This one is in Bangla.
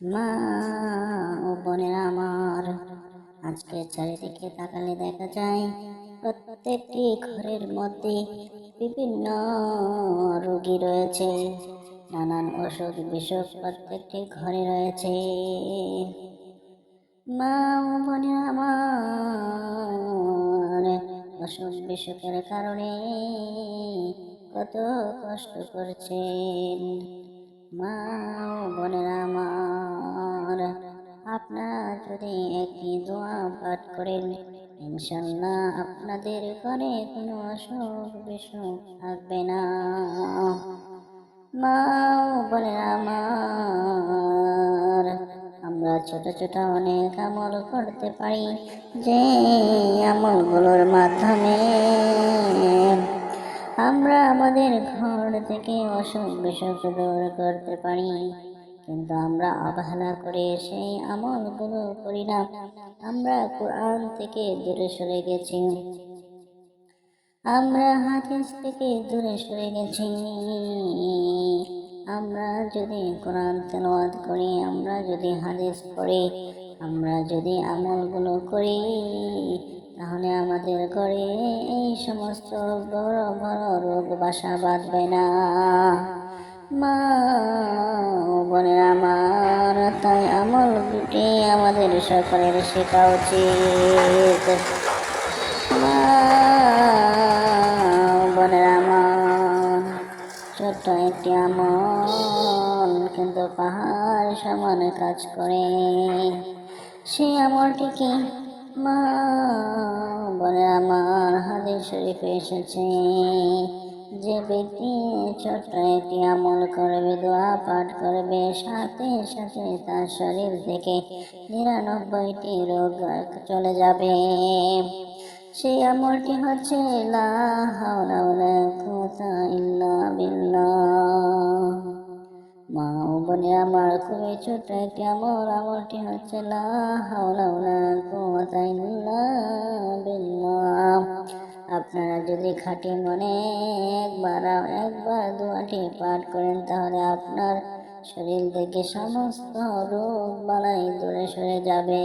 মা ও বোনেরা আমার আজকে চারিদিকে তাকালে দেখা যায় প্রত্যেকটি ঘরের মধ্যে বিভিন্ন রোগী রয়েছে, নানান অসুখ বিসুখ প্রত্যেকটি ঘরে রয়েছে। মা ও বোনেরা আমার, অসুখ বিসুখের কারণে কত কষ্ট করছেন। মা ও বোনেরা পাঠ করেন ইনশাল্লাহ আপনাদের ঘরে কোনো অসুখ বিসুখ থাকবে না। মা ও বোনেরা আমার, আমরা ছোট ছোট অনেক আমল করতে পারি যে আমলগুলোর মাধ্যমে। আমরা আমাদের ঘর থেকে অসুখ বিসুখ দূর করতে পারি। কিন্তু আমরা অবহেলা করে সেই আমলগুলো করি না। আমরা কোরআন থেকে দূরে সরে গেছি। আমরা হাদিস থেকে দূরে সরে গেছি। আমরা যদি কোরআন তেলাওয়াত করি, আমরা যদি হাদিস পড়ি, আমরা যদি আমলগুলো করি, তাহলে আমাদের ঘরে এই সমস্ত বড় বড় রোগ বাসা বাঁধবে না। মা ও বোনের আমার, তাই আমল দুটি আমাদের সকলের শেখা উচিত। বোনের ছোট্ট একটি আমল কিন্তু পাহাড় সমান কাজ করে। সেই আমলটি মা বলে আমার হাদিস শরীফে এসেছে। যে ব্যক্তি ছোট্ট একটি আমল করবে, দোয়া পাঠ করবে, সাথে সাথে তার শরীর থেকে নিরানব্বইটি রোগ চলে যাবে। সেই আমলটি হচ্ছে, লা মা ও বোনে আমার খুবই ছোট্ট একটি আমল, আমলটি হচ্ছে, লা হাওলা ওয়ালা কুওয়াতা আপনারা যদি খাঁটি মনে একবার একবার দোয়াটি পাঠ করেন, তাহলে আপনার শরীর থেকে সমস্ত রোগ বালাই দূরে সরে যাবে।